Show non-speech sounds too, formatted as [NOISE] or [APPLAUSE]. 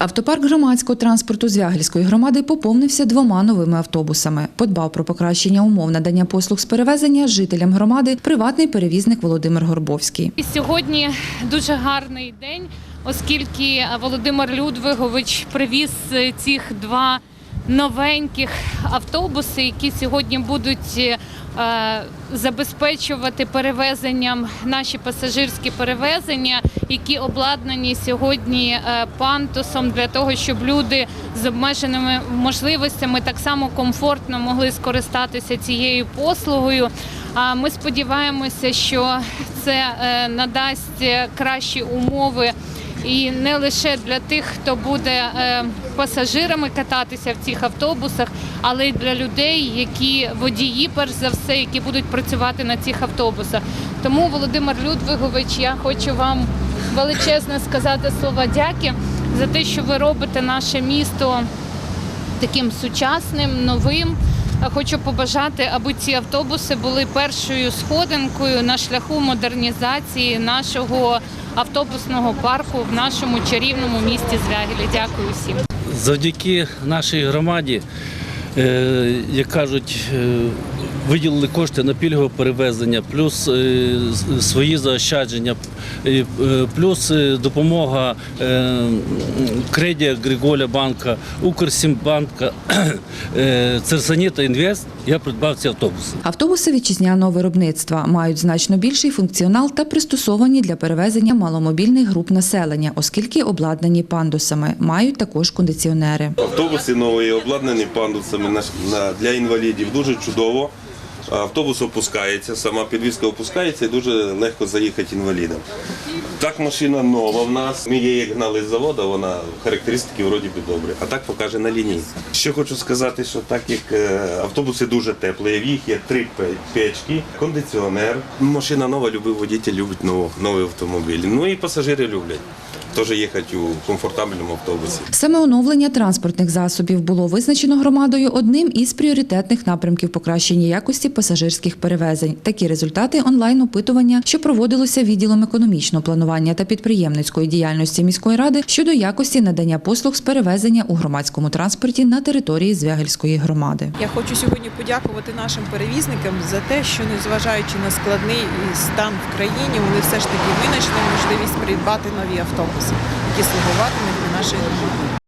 Автопарк громадського транспорту Звягельської громади поповнився двома новими автобусами. Подбав про покращення умов надання послуг з перевезення жителям громади приватний перевізник Володимир Горбовський. Сьогодні дуже гарний день, оскільки Володимир Людвигович привіз е, цих два новеньких автобуси, які сьогодні будуть е, забезпечувати перевезенням наші пасажирські перевезення, які обладнані сьогодні е, пантусом для того, щоб люди з обмеженими можливостями так само комфортно могли скористатися цією послугою. А ми сподіваємося, що це е, надасть кращі умови і не лише для тих, хто буде е, пасажирами кататися в цих автобусах, але й для людей, які водії, перш за все, які будуть працювати на цих автобусах. Тому, Володимир Людвигович, я хочу вам величезно сказати слова дяки за те, що ви робите наше місто таким сучасним, новим. Хочу побажати, аби ці автобуси були першою сходинкою на шляху модернізації нашого автобусного парку в нашому чарівному місті Звягілі. Дякую всім. Завдяки нашій громаді, як кажуть, е, виділили кошти на пільгове перевезення, плюс е, свої заощадження, е, е, плюс е, допомога е, Кредія Григоля банка, Укрсімбанка, [CLEARS THROAT] е, Церсаніта Інвест. Я придбав ці автобуси. Автобуси вітчизняного виробництва мають значно більший функціонал та пристосовані для перевезення маломобільних груп населення, оскільки обладнані пандусами, мають також кондиціонери. Автобуси нові обладнані пандусами на- для інвалідів. Дуже чудово. Автобус опускається, сама підвізка опускається і дуже легко заїхати інвалідам. Так машина нова в нас. Ми її гнали з заводу, вона характеристики вроді би добрі. А так покаже на лінії. Ще хочу сказати, що так як е, автобуси дуже теплі, в їх є три печки, кондиціонер. Машина нова, любий водитель любить новий автомобіль. Ну і пасажири люблять. Теж їхати у комфортабельному автобусі. Саме оновлення транспортних засобів було визначено громадою одним із пріоритетних напрямків покращення якості пасажирських перевезень. Такі результати онлайн-опитування, що проводилося відділом економічного планування та підприємницької діяльності міської ради щодо якості надання послуг з перевезення у громадському транспорті на території Звягельської громади. Я хочу сьогодні подякувати нашим перевізникам за те, що незважаючи на складний стан в країні, вони все ж таки винайшли можливість придбати нові автобуси, які слугуватимуть для нашої громади.